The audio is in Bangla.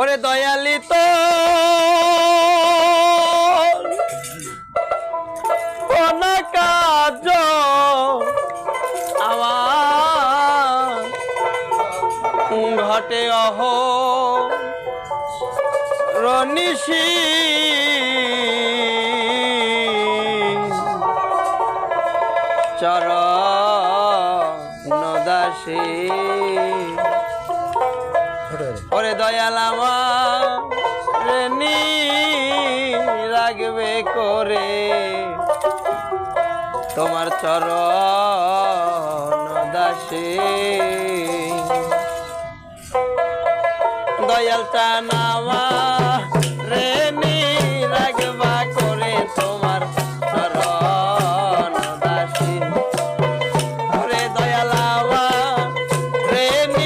ওরে দয়ালি তো। ঘটে অহ। রনিশি চরণ দাসী। ওরে দয়াল আমার রেনি রাখবে করে। তোমার চরণ দাসী। দয়াল ওরে দয়ালামা রেনি